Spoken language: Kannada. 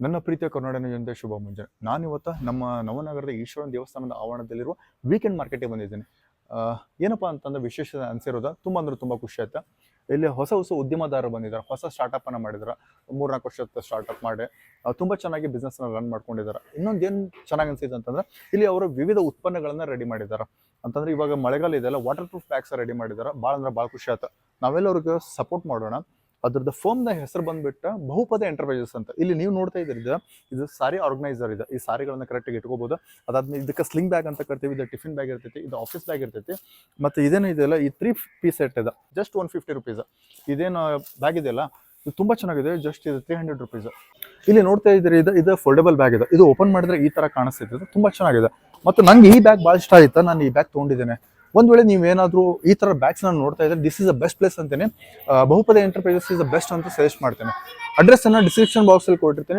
ನನ್ನ ಪ್ರೀತಿಯ ಕರ್ನಾಟಕ ಜನತೆ, ಶುಭ ಮುಂಜಾನೆ. ನಾನಿವತ್ತು ನಮ್ಮ ನವನಗರದ ಈಶ್ವರನ ದೇವಸ್ಥಾನದ ಆವರಣದಲ್ಲಿರುವ ವೀಕೆಂಡ್ ಮಾರ್ಕೆಟಿಗೆ ಬಂದಿದ್ದೀನಿ. ಏನಪ್ಪ ಅಂತಂದ್ರೆ ವಿಶೇಷ ಅನ್ಸಿರೋದು, ತುಂಬ ಅಂದ್ರೆ ತುಂಬ ಖುಷಿ ಆಯ್ತಾ? ಇಲ್ಲಿ ಹೊಸ ಹೊಸ ಉದ್ಯಮದಾರರು ಬಂದಿದ್ದಾರೆ, ಹೊಸ ಸ್ಟಾರ್ಟಪ್ ಅನ್ನ ಮಾಡಿದ್ದಾರೆ ಮೂರ್ನಾಲ್ಕು ವರ್ಷದ ಸ್ಟಾರ್ಟಪ್ ಮಾಡಿ. ತುಂಬ ಚೆನ್ನಾಗಿ ಬಿಸ್ನೆಸ್ ರನ್ ಮಾಡ್ಕೊಂಡಿದ್ದಾರೆ. ಇನ್ನೊಂದು ಏನು ಚೆನ್ನಾಗಿ ಅನ್ಸಿದೆ ಅಂತಂದ್ರೆ, ಇಲ್ಲಿ ಅವರು ವಿವಿಧ ಉತ್ಪನ್ನಗಳನ್ನ ರೆಡಿ ಮಾಡಿದ್ದಾರೆ. ಅಂತಂದ್ರೆ ಇವಾಗ ಮಳೆಗಾಲ ಇದೆಲ್ಲ ವಾಟರ್ ಪ್ರೂಫ್ ಬ್ಯಾಗ್ಸ್ ರೆಡಿ ಮಾಡಿದ್ದಾರೆ. ಭಾಳ ಅಂದ್ರೆ ಭಾಳ ಖುಷಿ ಆಯ್ತು. ನಾವೆಲ್ಲ ಅವ್ರಿಗೆ ಸಪೋರ್ಟ್ ಮಾಡೋಣ. ಅದ್ರದ್ದು ಫೋಮ್ನ ಹೆಸರು ಬಂದ್ಬಿಟ್ಟು ಬಹುಪದ ಎಂಟರ್ಪ್ರೈಸಸ್ ಅಂತ. ಇಲ್ಲಿ ನೀವು ನೋಡ್ತಾ ಇದ್ದೀರಿ ಇದು ಸಾರಿ ಆರ್ಗನೈಸರ್ ಇದೆ. ಈ ಸಾರಿಗಳನ್ನ ಕರೆಕ್ಟಾಗಿ ಇಟ್ಕೋಬಹುದು ಅದಾದ್ಮೇಲೆ ಇದಕ್ಕೆ ಸ್ಲಿಂಗ್ ಬ್ಯಾಗ್ ಅಂತ ಕರಿತೀವಿ, ಇದು ಟಿಫಿನ್ ಬ್ಯಾಗ್ ಇರ್ತೈತಿ, ಇದು ಆಫೀಸ್ ಬ್ಯಾಗ್ ಇರ್ತೈತಿ. ಮತ್ತೆ ಇದೇನು ಇದೆಯಲ್ಲ, ಈ ತ್ರೀ ಪೀಸ್ ಸೆಟ್ ಇದೆ. ಜಸ್ಟ್ ಒನ್ ಫಿಫ್ಟಿ ರುಪೀಸ್ ಇದೇನು ಬ್ಯಾಗ್ ಇದೆಯಲ್ಲ, ಇದು ತುಂಬಾ ಚೆನ್ನಾಗಿದೆ. ಜಸ್ಟ್ ಇದು ತ್ರೀ ಹಂಡ್ರೆಡ್ ರುಪೀಸ್ ಇಲ್ಲಿ ನೋಡ್ತಾ ಇದ್ದೀರಿ, ಇದು ಇದು ಫೋಲ್ಡಬಲ್ ಬ್ಯಾಗ್ ಇದೆ. ಇದು ಓಪನ್ ಮಾಡಿದ್ರೆ ಈ ತರ ಕಾಣಿಸ್ತಿದೆ. ತುಂಬಾ ಚೆನ್ನಾಗಿದೆ. ಮತ್ತು ನಂಗೆ ಈ ಬ್ಯಾಗ್ ಭಾಳ ಇಷ್ಟ ಆಯ್ತಾ? ನಾನು ಈ ಬ್ಯಾಗ್ ತೊಗೊಂಡಿದ್ದೇನೆ. ಒಂದ್ ವೇಳೆ ನೀವೇನಾದ್ರೂ ಈ ತರ ಬ್ಯಾಗ್ಸ್ ನಾನು ನೋಡ್ತಾ ಇದ್ರೆ this is the best place ಅಂತೇನೆ Bahupada enterprises is the best ಅಂತ ಸಜೆಸ್ಟ್ ಮಾಡ್ತೇನೆ. ಅಡ್ರೆಸ್ ಅನ್ನ ಡಿಸ್ಕ್ರಿಪ್ಷನ್ ಬಾಕ್ಸ್ ಅಲ್ಲಿ ಕೊಟ್ಟಿರ್ತೇನೆ.